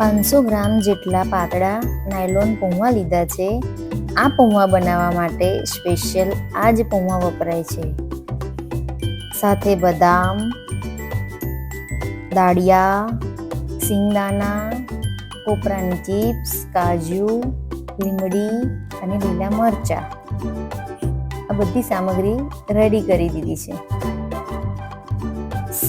પાંચસો ગ્રામ જેટલા પાતળા નાયલોન પૌવા લીધા છે. આ પૌવા બનાવવા માટે સ્પેશિયલ આ જ પૌવા વપરાય છે. સાથે બદામ, દાળિયા, સિંગદાણા, કોપરાની ચિપ્સ, કાજુ, લીમડી અને લીલા મરચાં. આ બધી સામગ્રી રેડી કરી દીધી છે.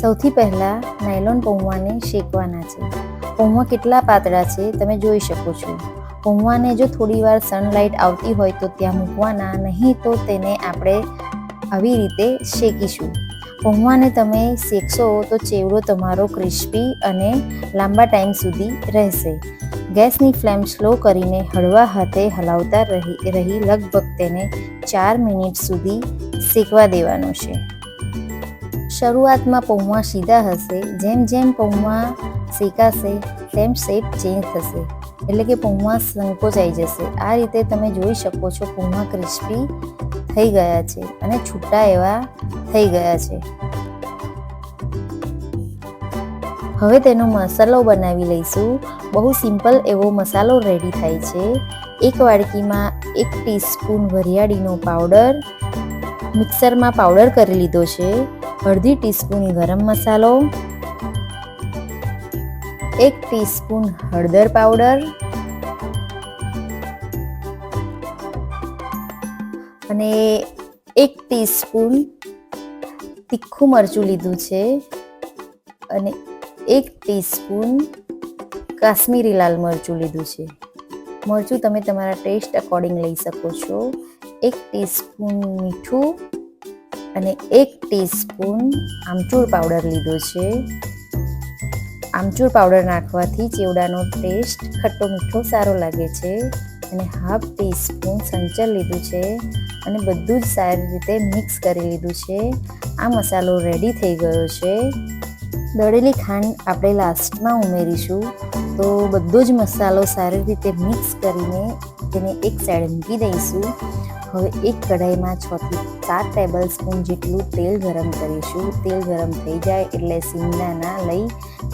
સૌથી પહેલાં નાયલોન પૌવાને શેકવાના છે. પૌવા કેટલા પાતળા છે, તમે જોઈ શકો છો. પૌવાને જો થોડીવાર સનલાઇટ આવતી હોય તો ત્યાં મૂકવાના, નહીં તો તેને આપણે આવી રીતે શેકીશું. પૌવાને તમે શેકશો તો ચેવડો તમારો ક્રિસ્પી અને લાંબા ટાઈમ સુધી રહેશે. ગેસની ફ્લેમ સ્લો કરીને હળવા હાથે હલાવતા રહી રહી લગભગ તેને ચાર મિનિટ સુધી શેકવા દેવાનો છે. શરૂઆતમાં પૌવા સીધા હશે, જેમ જેમ પૌવા શેકાશે તેમ શેપ ચેન્જ થશે એટલે કે પૌવા સંકોચાઈ જશે. આ રીતે તમે જોઈ શકો છો પૌવા ક્રિસ્પી થઈ ગયા છે અને છૂટા એવા થઈ ગયા છે. હવે તેનો મસાલો બનાવી લઈશું. બહુ સિમ્પલ એવો મસાલો રેડી થાય છે. એક વાડકીમાં એક ટીસ્પૂન વરિયાળીનો પાવડર મિક્સરમાં પાવડર કરી લીધો છે. અડધી ટીસ્પૂન ગરમ મસાલો. એક ટીસ્પૂન હળદર પાવડર અને એક ટીસ્પૂન તીખું મરચું લીધું છે અને એક ટીસ્પૂન કાશ્મીરી લાલ મરચું લીધું છે. મરચું તમે તમારા ટેસ્ટ અકોર્ડિંગ લઈ શકો છો. એક ટીસ્પૂન મીઠું અને એક ટીસ્પૂન આમચૂર પાવડર લીધો છે. આમચૂર પાવડર નાખવાથી ચેવડાનો ટેસ્ટ ખટ્ટો મીઠો સારો લાગે છે અને હાફ ટીસ્પૂન સંચર લીધું છે અને બધું જ સારી રીતે મિક્સ કરી લીધું છે. આ મસાલો રેડી થઈ ગયો છે. દળેલી ખાંડ આપણે લાસ્ટમાં ઉમેરીશું. તો બધો જ મસાલો સારી રીતે મિક્સ કરીને તેને એક સાઈડ મૂકી દઈશું. હવે એક કઢાઈમાં છથી સાત ટેબલ સ્પૂન જેટલું તેલ ગરમ કરીશું. તેલ ગરમ થઈ જાય એટલે સિંગદાણા લઈ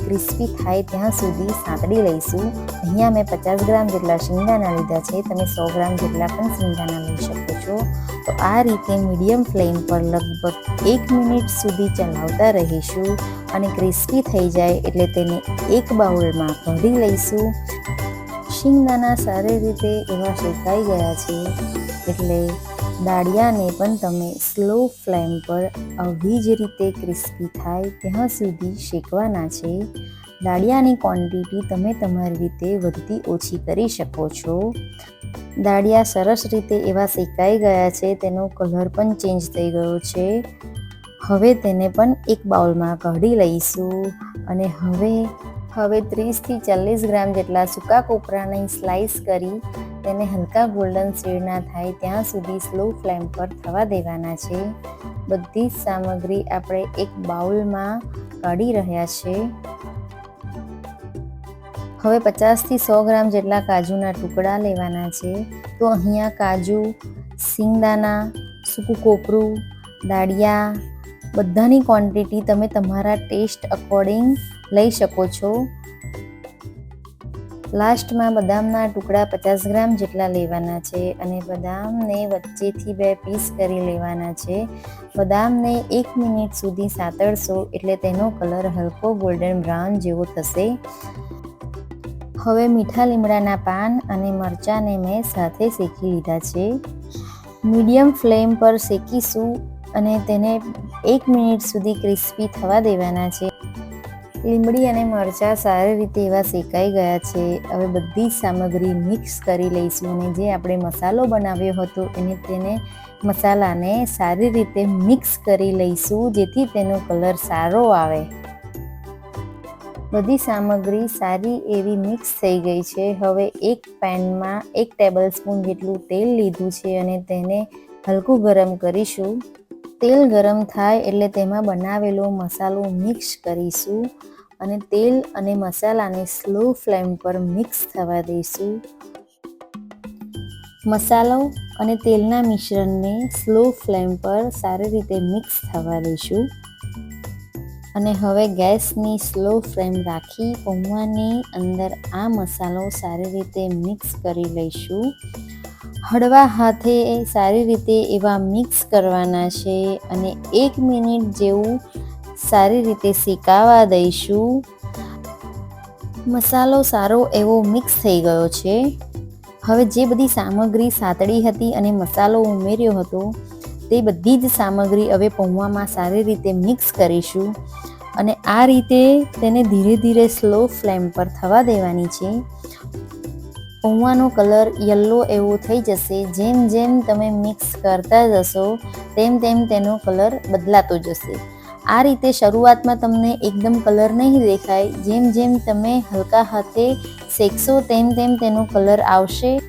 ક્રિસ્પી થાય ત્યાં સુધી સાંતળી લઈશું. અહીંયા મેં પચાસ ગ્રામ જેટલા શિંગદાણા લીધા છે. તમે સો ગ્રામ જેટલા પણ શિંગદાણા લઈ શકો છો. તો આ રીતે મીડિયમ ફ્લેમ પર લગભગ એક મિનિટ સુધી ચલાવતા રહીશું અને ક્રિસ્પી થઈ જાય એટલે તેને એક બાઉલમાં કાઢી લઈશું. શિંગદાણા સારી રીતે એવા શેકાઈ ગયા છે, એટલે દાળિયાને પણ તમે સ્લો ફ્લેમ પર આવી જ રીતે ક્રિસ્પી થાય ત્યાં સુધી શેકવાના છે. દાળિયાની ક્વોન્ટિટી તમે તમારી રીતે વધતી ઓછી કરી શકો છો. દાળિયા સરસ રીતે એવા શેકાઈ ગયા છે, તેનો કલર પણ ચેન્જ થઈ ગયો છે. હવે તેને પણ એક બાઉલમાં કાઢી લઈશું અને હવે હવે ત્રીસથી ચાલીસ ગ્રામ જેટલા સૂકા કોપરાની સ્લાઈસ કરી તેને હલકા ગોલ્ડન શેડના થાય ત્યાં સુધી સ્લો ફ્લેમ પર થવા દેવાના છે. બધી જ સામગ્રી આપણે એક બાઉલમાં કાઢી રહ્યા છે. હવે પચાસથી સો ગ્રામ જેટલા કાજુના ટુકડા લેવાના છે. તો અહીંયા કાજુ સિંગદાણા સૂકું કોપરું, દાળિયા, બધાની ક્વોન્ટિટી તમે તમારા ટેસ્ટ અકોર્ડિંગ લઈ શકો છો. લાસ્ટમાં બદામના ટુકડા પચાસ ગ્રામ જેટલા લેવાના છે અને બદામને વચ્ચેથી બે પીસ કરી લેવાના છે. બદામને એક મિનિટ સુધી સાતળશો એટલે તેનો કલર હલકો ગોલ્ડન બ્રાઉન જેવો થશે. હવે મીઠા લીમડાના પાન અને મરચાંને મેં સાથે શેકી લીધા છે. મીડિયમ ફ્લેમ પર શેકીશું અને તેને એક મિનિટ સુધી ક્રિસ્પી થવા દેવાના છે. લીમડી અને મરચાં સારી રીતે એવા શેકાઈ ગયા છે. હવે બધી સામગ્રી મિક્સ કરી લઈશું અને જે આપણે મસાલો બનાવ્યો હતો એને તેને મસાલાને સારી રીતે મિક્સ કરી લઈશું, જેથી તેનો કલર સારો આવે. બધી સામગ્રી સારી એવી મિક્સ થઈ ગઈ છે. હવે એક પેનમાં એક ટેબલ સ્પૂન જેટલું તેલ લીધું છે અને તેને હલકું ગરમ કરીશું. તેલ ગરમ થાય એટલે તેમાં બનાવેલો મસાલો મિક્સ કરીશું અને તેલ અને મસાલાને સ્લો ફ્લેમ પર મિક્સ થવા દઈશું. મસાલો અને તેલના મિશ્રણને સ્લો ફ્લેમ પર સારી રીતે મિક્સ થવા દઈશું. અને હવે ગેસની સ્લો ફ્લેમ રાખી પૌવાની અંદર આ મસાલો સારી રીતે મિક્સ કરી લઈશું. હળવા હાથે સારી રીતે એવા મિક્સ કરવાના છે અને એક મિનિટ જેવું સારી રીતે શેકાવા દઈશું. મસાલો સારો એવો મિક્સ થઈ ગયો છે. હવે જે બધી સામગ્રી સાતળી હતી અને મસાલો ઉમેર્યો હતો, તે બધી જ સામગ્રી હવે પૌવામાં સારી રીતે મિક્સ કરીશું. અને આ રીતે તેને ધીરે ધીરે સ્લો ફ્લેમ પર થવા દેવાની છે. પૌવાનો કલર યલો એવો થઈ જશે. જેમ જેમ તમે મિક્સ કરતા જશો, તેમ તેમ તેનો કલર બદલાતો જશે. આ રીતે શરૂઆતમાં તમને એકદમ કલર નહીં દેખાય. જેમ જેમ તમે હલકા હાથે શેકશો, તેમ તેમ તેનો કલર આવશે.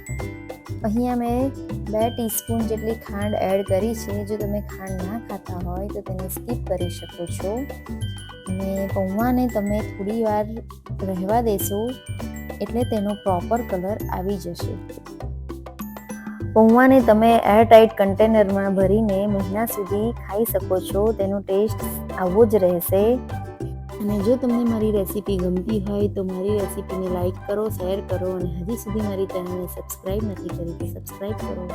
અહીંયા મેં બે ટીસ્પૂન જેટલી ખાંડ એડ કરી છે. જો તમે ખાંડ ના ખાતા હોય, તો તેને સ્કીપ કરી શકો છો. અને પૌવાને તમે થોડી વાર રહેવા દેશો. એટલે તેનો પ્રોપર કલર આવી જશે. પૌવાને તમે એરટાઇટ કન્ટેનરમાં ભરીને મહિના સુધી ખાઈ શકો છો. તેનો ટેસ્ટ આવો જ રહેશે. અને જો તમને મારી રેસીપી ગમતી હોય તો મારી રેસીપીને લાઇક કરો શેર કરો અને હજી સુધી મારી ચેનલને સબસ્ક્રાઈબ નથી કરી તો સબસ્ક્રાઈબ કરો.